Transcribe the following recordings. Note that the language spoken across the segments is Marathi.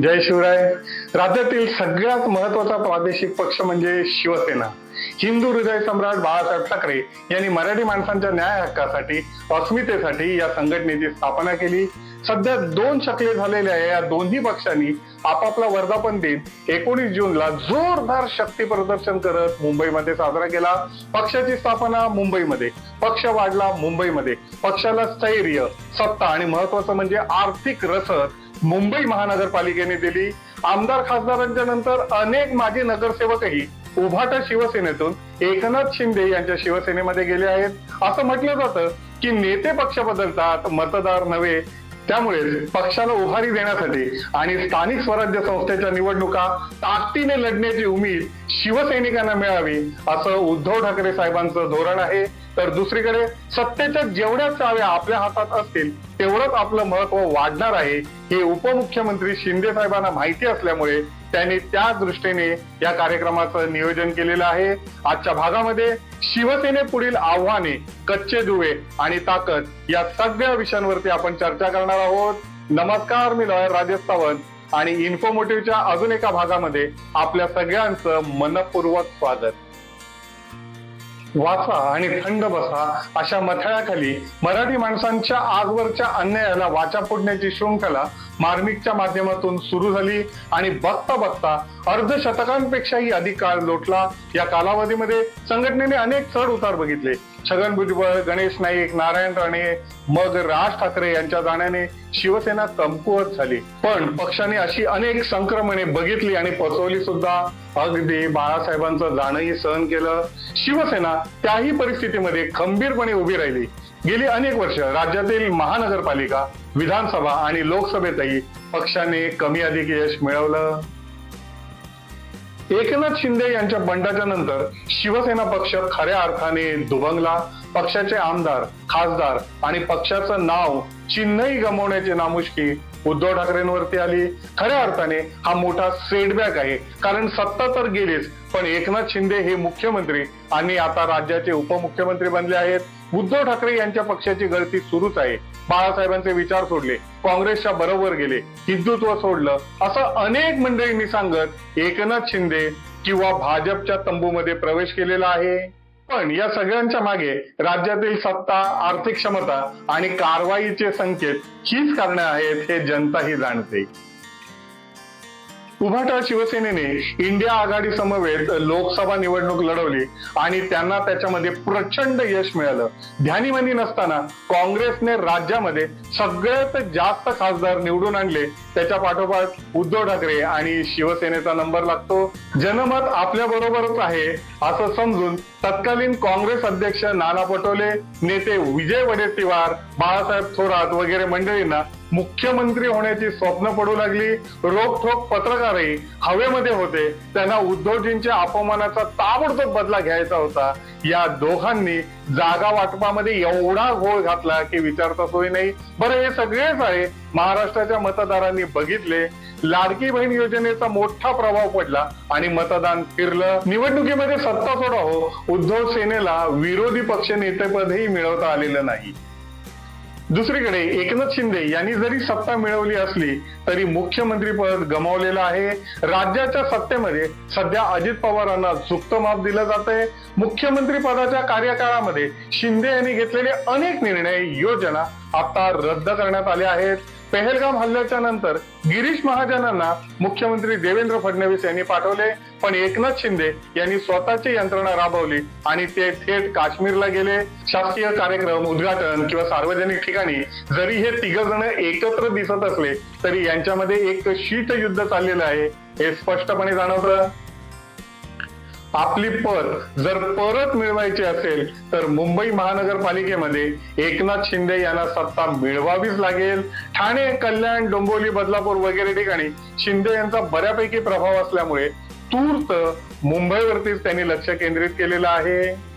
जय शिवराय. राज्यातील सगळ्यात महत्त्वाचा प्रादेशिक पक्ष म्हणजे शिवसेना. हिंदू हृदय सम्राट बाळासाहेब ठाकरे यांनी मराठी माणसांच्या न्याय हक्कासाठी अस्मितेसाठी या संघटनेची स्थापना केली. सध्या दोन शकले झालेल्या या दोन्ही पक्षांनी आपापला वर्धापन दिन एकोणीस जूनला जोरदार शक्ती प्रदर्शन करत मुंबईमध्ये साजरा केला. पक्षाची स्थापना मुंबईमध्ये पक्ष वाढला मुंबईमध्ये. पक्षाला स्थैर्य सत्ता आणि महत्वाचं म्हणजे आर्थिक रसद मुंबई महानगरपालिकेने दिली. आमदार खासदारांच्या नंतर अनेक माजी नगरसेवकही उभाटा शिवसेनेतून एकनाथ शिंदे यांच्या शिवसेनेमध्ये गेले आहेत. असं म्हटलं जातं की नेते पक्ष बदलतात मतदार नव्हे. त्यामुळे पक्षाला उभारी देण्यासाठी आणि स्थानिक स्वराज्य संस्थेच्या निवडणुका ताकदीने लढण्याची उमेद शिवसैनिकांना मिळावी असं उद्धव ठाकरे साहेबांचं धोरण आहे. तर दुसरीकडे सत्तेच्या जेवढ्या चाव्या आपल्या हातात असतील तेवढंच आपलं महत्त्व वाढणार आहे हे उपमुख्यमंत्री शिंदे साहेबांना माहिती असल्यामुळे त्यांनी त्या दृष्टीने या कार्यक्रमाचं नियोजन केलेलं आहे. आजच्या भागामध्ये शिवसेने पुढील आव्हाने कच्चे दुवे आणि ताकद या सगळ्या विषयांवरती आपण चर्चा करणार आहोत. नमस्कार मी लॉयर राजेश सावंत आणि इन्फोमोटिव्हच्या अजून एका भागामध्ये आपल्या सगळ्यांचं मनपूर्वक स्वागत. वाचा आणि थंड बसा अशा मथळ्याखाली मराठी माणसांच्या आजवरच्या अन्यायाला वाचा फोडण्याची शृंखला मार्मिकच्या माध्यमातून सुरू झाली आणि बघता बघता अर्धशतकांपेक्षाही अधिक काळ लोटला. या कालावधीमध्ये संघटनेने अनेक चढ उतार बघितले. छगन भुजबळ गणेश नाईक नारायण राणे मग राज ठाकरे यांच्या जाण्याने शिवसेना कमकुवत झाली. पण पक्षाने अशी अनेक संक्रमणे बघितली आणि पचवली सुद्धा. अगदी बाळासाहेबांचं जाणंही सहन केलं. शिवसेना त्याही परिस्थितीमध्ये खंबीरपणे उभी राहिली. गेली अनेक वर्ष राज्यातील महानगरपालिका विधानसभा आणि लोकसभेतही पक्षाने कमी अधिक यश मिळवलं. एकनाथ शिंदे यांच्या बंडाच्या नंतर शिवसेना पक्ष खऱ्या अर्थाने दुभंगला पक्षाचे आमदार खासदार आणि पक्षाचं नाव चिन्हही गमवण्याची नामुष्की उद्धव ठाकरेंवरती आली. खऱ्या अर्थाने हा मोठा सेटबॅक आहे. कारण सत्ता तर गेलीच पण एकनाथ शिंदे हे मुख्यमंत्री आणि आता राज्याचे उपमुख्यमंत्री बनले आहेत. उद्धव ठाकरे यांच्या पक्षाची गळती सुरूच आहे. बाळासाहेबांचे विचार सोडले काँग्रेसच्या बरोबर गेले हिंदुत्व सोडलं असं अनेक मंडळींनी सांगत एकनाथ शिंदे किंवा भाजपच्या तंबूमध्ये प्रवेश केलेला आहे. पण या सगळ्यांच्या मागे राज्यातील सत्ता आर्थिक क्षमता आणि कारवाईचे संकेत हीच कारणं आहेत हे जनताही जाणते. उभाटा शिवसेनेने इंडिया आघाडी समवेत लोकसभा निवडणूक लढवली आणि त्यांना त्याच्यामध्ये प्रचंड यश मिळालं. ध्यानीमनी नसताना काँग्रेसने राज्यामध्ये सगळ्यात जास्त खासदार निवडून आणले. त्याच्या पाठोपाठ उद्धव ठाकरे आणि शिवसेनेचा नंबर लागतो. जनमत आपल्या बरोबरच आहे असं समजून तत्कालीन काँग्रेस अध्यक्ष नाना पटोले नेते विजय वडेट्टीवार बाळासाहेब थोरात वगैरे मंडळींना मुख्यमंत्री होण्याची स्वप्न पडू लागली. रोखोक पत्रकारही हवेमध्ये होते. त्यांना उद्धवजींच्या अपमानाचा ताबडतोब बदला घ्यायचा होता. या दोघांनी जागा वाटपामध्ये एवढा घोळ घातला की विचारता सोय नाही. बरं हे सगळेच आहे. महाराष्ट्राच्या मतदारांनी बघितले. लाडकी बहीण योजनेचा मोठा प्रभाव पडला आणि मतदान फिरलं. निवडणुकीमध्ये सत्ता सोडा हो. उद्धव सेनेला विरोधी पक्ष नेतेपदही मिळवता आलेलं नाही. दुसरीकडे एकनाथ शिंदे यांनी जरी सत्ता मिळवली असली तरी मुख्यमंत्री पद गमावलेलं आहे. राज्याच्या सत्तेमध्ये सध्या अजित पवारांना झुकतं माप दिलं जात आहे मुख्यमंत्री पदाच्या कार्यकाळामध्ये शिंदे यांनी घेतलेले अनेक निर्णय योजना आता रद्द करण्यात आल्या आहेत. पेहलगाम हल्ल्याच्या नंतर गिरीश महाजनांना मुख्यमंत्री देवेंद्र फडणवीस यांनी पाठवले. पण एकनाथ शिंदे यांनी स्वतःची यंत्रणा राबवली आणि ते थेट काश्मीरला गेले. शासकीय कार्यक्रम उद्घाटन किंवा सार्वजनिक ठिकाणी जरी हे तिघ जण एकत्र दिसत असले तरी यांच्यामध्ये एक शीत युद्ध चाललेलं आहे हे स्पष्टपणे जाणवतं. आपली पद जर परत मिळवायची असेल तर मुंबई महानगरपालिकेमध्ये एकनाथ शिंदे यांना सत्ता मिळवावीच लागेल. ठाणे कल्याण डोंबिवली बदलापूर वगैरे ठिकाणी शिंदे यांचा बऱ्यापैकी प्रभाव असल्यामुळे तूर्त मुंबईवरतीच त्यांनी लक्ष केंद्रित केलेलं आहे.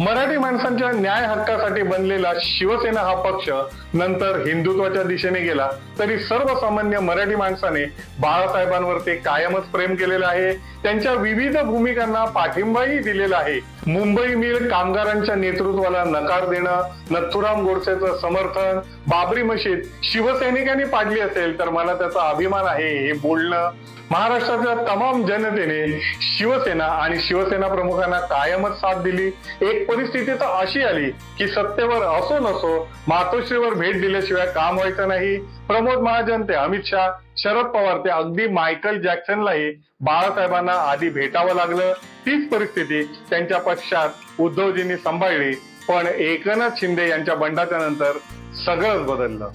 मराठी माणसांच्या न्याय हक्कासाठी बनलेला शिवसेना हा पक्ष नंतर हिंदुत्वाच्या दिशेने गेला तरी सर्वसामान्य मराठी माणसाने बाळासाहेबांवरती कायमच प्रेम केलेलं आहे. त्यांच्या विविध भूमिकांना पाठिंबाही दिलेला आहे. मुंबई मिल कामगारांच्या नेतृत्वाला नकार देणं नथुराम गोडसेचं समर्थन बाबरी मशीद शिवसैनिकांनी पाडली असेल तर मला त्याचा अभिमान आहे हे बोलणं. महाराष्ट्राच्या तमाम जनतेने शिवसेना आणि शिवसेना प्रमुखांना कायमच साथ दिली. एक परिस्थिती तर अशी आली की सत्तेवर असो नसो मातोश्रीवर भेट दिल्याशिवाय काम व्हायचं नाही. प्रमोद महाजन ते अमित शहा शरद पवार ते अगदी मायकल जॅक्सनलाही बाळासाहेबांना आधी भेटावं लागलं. तीच परिस्थिती त्यांच्या पश्चात उद्धवजींनी सांभाळली. पण एकनाथ शिंदे यांच्या बंडाच्या नंतर सगळंच बदललं.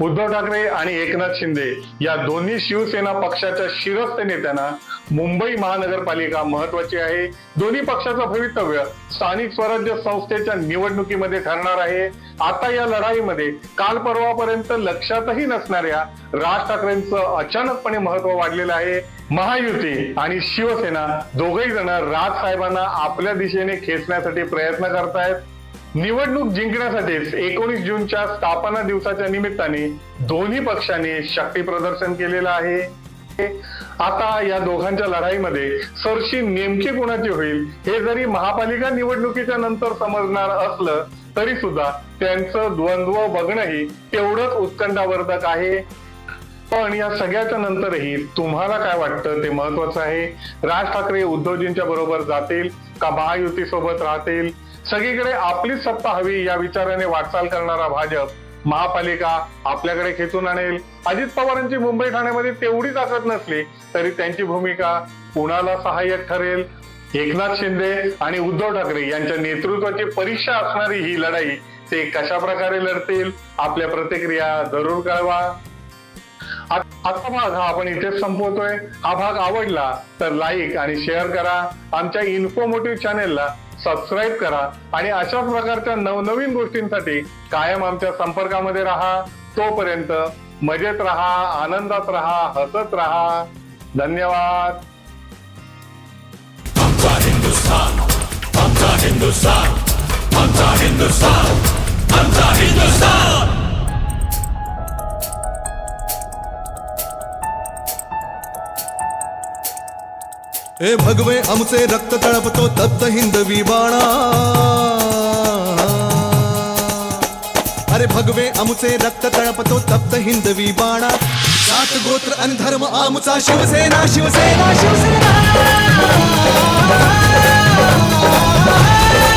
उद्धव ठाकरे आणि एकनाथ शिंदे या दोन्ही शिवसेना पक्षाच्या शिरस्त नेत्यांना मुंबई महानगरपालिका महत्वाची आहे. दोन्ही पक्षाचं भवितव्य स्थानिक स्वराज्य संस्थेच्या निवडणुकीमध्ये ठरणार आहे. आता या लढाईमध्ये काल परवापर्यंत लक्षातही नसणाऱ्या राज ठाकरेंचं अचानकपणे महत्त्व वाढलेलं आहे. महायुती आणि शिवसेना दोघही जण राज साहेबांना आपल्या दिशेने खेचण्यासाठी प्रयत्न करतायत. निवडणूक जिंकण्यासाठीच एकोणीस जूनच्या स्थापना दिवसाच्या निमित्ताने दोन्ही पक्षांनी शक्ती प्रदर्शन केलेलं आहे. आता या दोघांच्या लढाईमध्ये सरशी नेमकी कुणाची होईल हे जरी महापालिका निवडणुकीच्या नंतर समजणार असलं तरी सुद्धा त्यांचं द्वंद्व बघणंही तेवढंच उत्कंठावर्धक आहे. पण या सगळ्याच्या नंतरही तुम्हाला काय वाटतं? ते महत्वाचं आहे. राज ठाकरे उद्धवजींच्या बरोबर जातील का महायुती सोबत राहतील? सगळीकडे आपलीच सत्ता हवी या विचाराने वाटचाल करणारा भाजप महापालिका आपल्याकडे खेचून आणेल. अजित पवारांची मुंबई ठाण्यामध्ये तेवढी ताकद नसली तरी त्यांची भूमिका कुणाला सहाय्यक ठरेल? एकनाथ शिंदे आणि उद्धव ठाकरे यांच्या नेतृत्वाची परीक्षा असणारी ही लढाई ते कशा प्रकारे लढतील? आपल्या प्रतिक्रिया जरूर कळवा. आजचा भाग हा आपण इथेच संपवतोय. हा भाग आवडला तर लाईक आणि शेअर करा. आमच्या इन्फॉर्मेटिव्ह चॅनेलला सबस्क्राईब करा. आणि अशाच प्रकारच्या नवनवीन गोष्टींसाठी कायम आमच्या संपर्कामध्ये राहा. तोपर्यंत मजेत राहा आनंदात राहा हसत राहा. धन्यवाद. आमचा हिंदुस्तान आमचा हिंदुस्तान आमचा हिंदुस्तान आमचा हिंदुस्तान ए भगवे आमचे रक्त तळपतो तप्त हिंदवी बाणा. अरे भगवे आमचे रक्त तळपतो तप्त हिंदवी बाणा. जात गोत्र आणि धर्म आमचा शिवसेना शिवसेना शिवसेना शिवसेना. शिवसेना.